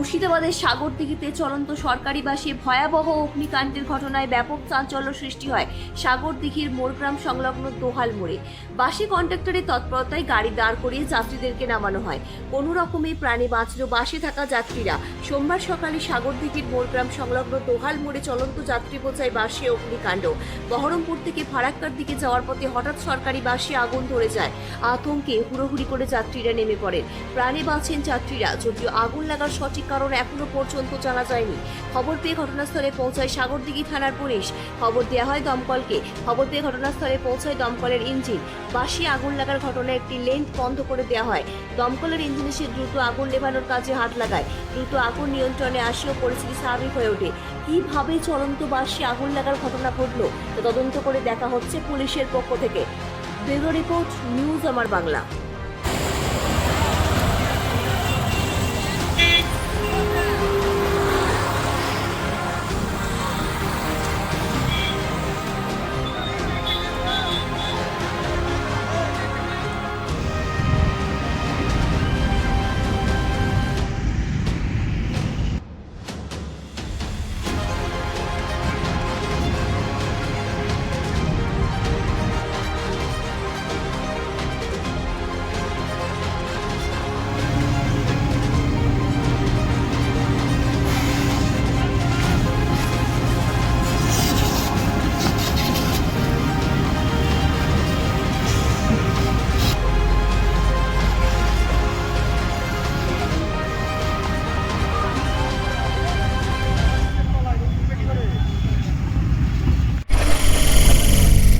মুর্শিদাবাদের সাগরদিঘিতে চলন্ত সরকারি বাসে ভয়াবহ অগ্নিকাণ্ডের ঘটনায় ব্যাপক চাঞ্চল্য সৃষ্টি হয় সাগরদিঘির মোরগ্রাম সংলগ্ন দোহাল মোড়ে। বাসে কন্ডাক্টরের তৎপরতায় গাড়ি দাঁড় করিয়ে যাত্রীদেরকে নামানো হয়। কোনো রকমে প্রাণে বাঁচল বাসে থাকা যাত্রীরা। সোমবার সকালে সাগরদিঘির মোরগ্রাম সংলগ্ন দোহাল মোড়ে চলন্ত যাত্রী বোঝায় বাসে অগ্নিকাণ্ড। বহরমপুর থেকে ফারাক্কার দিকে যাওয়ার পথে হঠাৎ সরকারি বাসে আগুন ধরে যায়। আতঙ্কে হুড়োহুড়ি করে যাত্রীরা নেমে পড়েন। প্রাণে বাঁচেন যাত্রীরা, যদিও আগুন লাগার সঠিক কারণ এখনও পর্যন্ত জানা যায়নি। খবর পেয়ে ঘটনাস্থলে পৌঁছায় সাগরদিঘি থানার পুলিশ। খবর দেওয়া হয় দমকলকে। খবর পেয়ে ঘটনাস্থলে পৌঁছায় দমকলের ইঞ্জিন। বাসি আগুন লাগার ঘটনায় একটি লেন্ট বন্ধ করে দেওয়া হয়। দমকলের ইঞ্জিন এসে দ্রুত আগুন নেভানোর কাজে হাত লাগায়। দ্রুত আগুন নিয়ন্ত্রণে আসেও পরিস্থিতি স্বাভাবিক হয়ে ওঠে। কীভাবে চলন্ত বাসে আগুন লাগার ঘটনা ঘটলো, তদন্ত করে দেখা হচ্ছে পুলিশের পক্ষ থেকে। ব্যুরো রিপোর্ট, নিউজ আমার বাংলা।